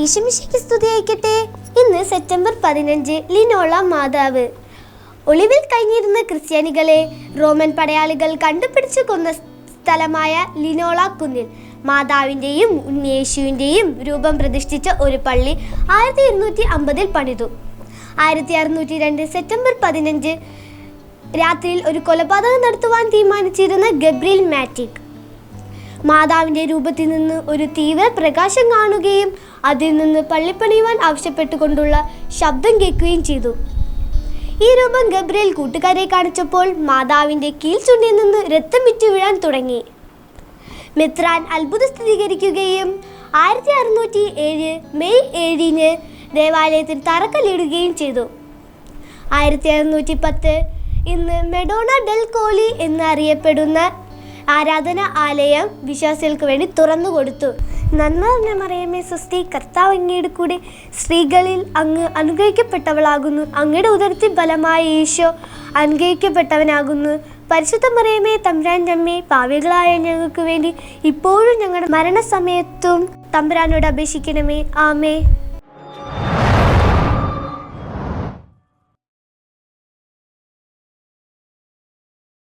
ഈശമിശയ്ക്ക് സ്തുതിയായിക്കട്ടെ. ഇന്ന് സെപ്റ്റംബർ പതിനഞ്ച് ലിനോള മാതാവ്. ഒളിവിൽ കഴിഞ്ഞിരുന്ന ക്രിസ്ത്യാനികളെ റോമൻ പടയാളികൾ കണ്ടുപിടിച്ചു കൊന്ന സ്ഥലമായ ലിനോള കുന്നിൽ മാതാവിന്റെയും ഉണ്ണിയേശുവിന്റെയും രൂപം പ്രതിഷ്ഠിച്ച ഒരു പള്ളി ആയിരത്തി ഇരുന്നൂറ്റി അമ്പതിൽ പണിതു. ആയിരത്തി അറുന്നൂറ്റി രണ്ട് സെപ്റ്റംബർ പതിനഞ്ച് രാത്രിയിൽ ഒരു കൊലപാതകം നടത്തുവാൻ തീരുമാനിച്ചിരുന്ന ഗബ്രിൽ മാറ്റിക്. മാതാവിന്റെ രൂപത്തിൽ നിന്ന് ഒരു തീവ്ര പ്രകാശം കാണുകയും അതിൽ നിന്ന് പള്ളിപ്പണിയുവാൻ ആവശ്യപ്പെട്ടുകൊണ്ടുള്ള ശബ്ദം കേൾക്കുകയും ചെയ്തു. ഈ രൂപം ഗബ്രിയേൽ കൂട്ടുകാരെ കാണിച്ചപ്പോൾ മാതാവിന്റെ കീഴ്ചുണ്ടിൽ നിന്ന് രക്തം വിറ്റു വീഴാൻ തുടങ്ങി. മിത്രാൻ അത്ഭുതം സ്ഥിരീകരിക്കുകയും ആയിരത്തി അറുന്നൂറ്റി ഏഴ് മെയ് ഏഴിന് ദേവാലയത്തിൽ തറക്കല്ലിടുകയും ചെയ്തു. ആയിരത്തി അറുന്നൂറ്റി പത്ത് ഇന്ന് മെഡോണ ഡെൽ കോലി എന്നറിയപ്പെടുന്ന ആരാധന ആലയം വിശ്വാസികൾക്ക് വേണ്ടി തുറന്നു കൊടുത്തു. നന്മ നിറഞ്ഞ മറിയമേ സുസ്തി കർത്താവ് അങ്ങയുടെ കൂടെ സ്ത്രീകളിൽ അങ്ങ് അനുഗ്രഹിക്കപ്പെട്ടവളാകുന്നു. അങ്ങയുടെ ഉദരത്തിൽ ഫലമായ ഈശോ അനുഗ്രഹിക്കപ്പെട്ടവനാകുന്നു. പരിശുദ്ധ മറിയമേ തമ്പുരാന്റെ അമ്മേ പാവികളായ ഞങ്ങൾക്ക് വേണ്ടി ഇപ്പോഴും ഞങ്ങളുടെ മരണസമയത്തും തമ്പുരാനോട് അപേക്ഷിക്കണമേ. ആമേ